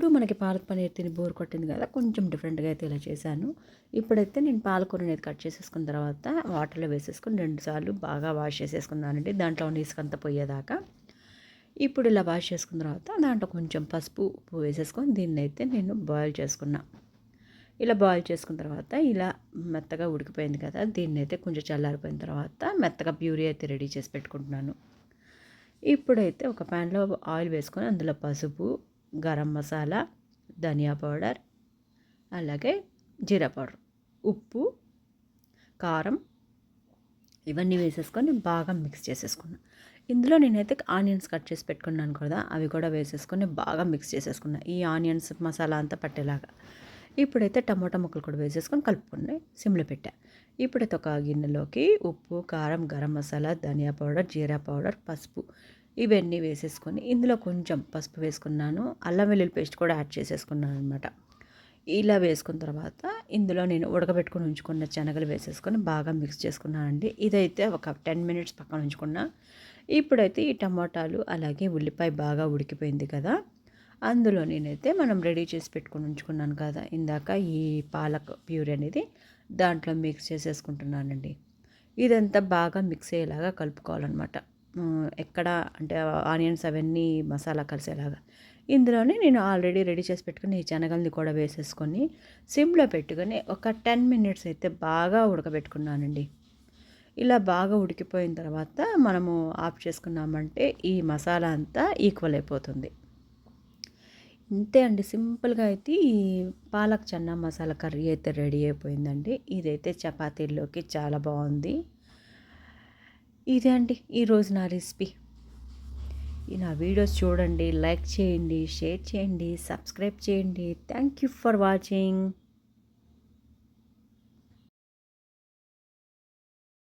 ఎప్పుడు మనకి పాలక్ పనీర్ తిని బోర్ కొట్టింది కదా కొంచెం డిఫరెంట్గా అయితే ఇలా చేశాను. ఇప్పుడైతే నేను పాలకూర అనేది కట్ చేసేసుకున్న తర్వాత వాటర్లో వేసేసుకుని రెండుసార్లు బాగా వాష్ చేసేసుకున్నానండి. దాంట్లో ఉన్న ఇసుకంతా పోయేదాకా. ఇప్పుడు ఇలా వాష్ చేసుకున్న తర్వాత దాంట్లో కొంచెం పసుపు ఉప్పు వేసేసుకొని దీన్ని అయితే నేను బాయిల్ చేసుకున్నా. ఇలా బాయిల్ చేసుకున్న తర్వాత ఇలా మెత్తగా ఉడికిపోయింది కదా దీన్ని అయితే కొంచెం చల్లారిపోయిన తర్వాత మెత్తగా ప్యూరీ అయితే రెడీ చేసి పెట్టుకుంటున్నాను. ఇప్పుడైతే ఒక ప్యాన్లో ఆయిల్ వేసుకొని అందులో పసుపు గరం మసాలా ధనియా పౌడర్ అలాగే జీరా పౌడర్. ఉప్పు కారం ఇవన్నీ వేసేసుకొని బాగా మిక్స్ చేసేసుకున్నాను ఇందులో నేనైతే ఆనియన్స్ కట్ చేసి పెట్టుకున్నాను కదా అవి కూడా వేసేసుకొని బాగా మిక్స్ చేసేసుకున్నాను ఈ ఆనియన్స్ మసాలా అంతా పట్టేలాగా. ఇప్పుడైతే టమాటా ముక్కలు కూడా వేసేసుకొని కలుపుకుని సిమ్లో పెట్టా. ఇప్పుడైతే ఒక గిన్నెలోకి ఉప్పు కారం గరం మసాలా ధనియా పౌడర్ జీరా పౌడర్ పసుపు ఇవన్నీ వేసేసుకొని ఇందులో కొంచెం పసుపు వేసుకున్నాను. అల్లం వెల్లుల్లి పేస్ట్ కూడా యాడ్ చేసేసుకున్నాను అనమాట ఇలా వేసుకున్న తర్వాత ఇందులో నేను ఉడకబెట్టుకుని ఉంచుకున్న శనగలు వేసేసుకొని బాగా మిక్స్ చేసుకున్నానండి ఇదైతే ఒక టెన్ మినిట్స్ పక్కన ఉంచుకున్నా. ఇప్పుడైతే ఈ టమాటాలు అలాగే ఉల్లిపాయ బాగా ఉడికిపోయింది కదా. అందులో నేనైతే మనం రెడీ చేసి పెట్టుకుని ఉంచుకున్నాను కదా. ఇందాక ఈ పాలక్ ప్యూర్ అనేది దాంట్లో మిక్స్ చేసేసుకుంటున్నానండి. ఇదంతా బాగా మిక్స్ అయ్యేలాగా కలుపుకోవాలన్నమాట. ఎక్కడ అంటే ఆనియన్స్ అవన్నీ మసాలా కలిసేలాగా. ఇందులోనే నేను ఆల్రెడీ రెడీ చేసి పెట్టుకుని ఈ శనగల్ని కూడా వేసేసుకొని సిమ్లో పెట్టుకొని ఒక టెన్ మినిట్స్ అయితే బాగా ఉడకబెట్టుకున్నానండి. ఇలా బాగా ఉడికిపోయిన తర్వాత మనము ఆఫ్ చేసుకున్నామంటే ఈ మసాలా అంతా ఈక్వల్ అయిపోతుంది. ఇంతే అండి. సింపుల్గా అయితే ఈ పాలక్ చన్నా మసాలా కర్రీ అయితే రెడీ అయిపోయిందండి. ఇదైతే చపాతీల్లోకి చాలా బాగుంది. ఇదే అండి ఈరోజు నా రెసిపీ. ఈ నా వీడియోస్ చూడండి లైక్ చేయండి షేర్ చేయండి సబ్స్క్రైబ్ చేయండి. Thank you for watching.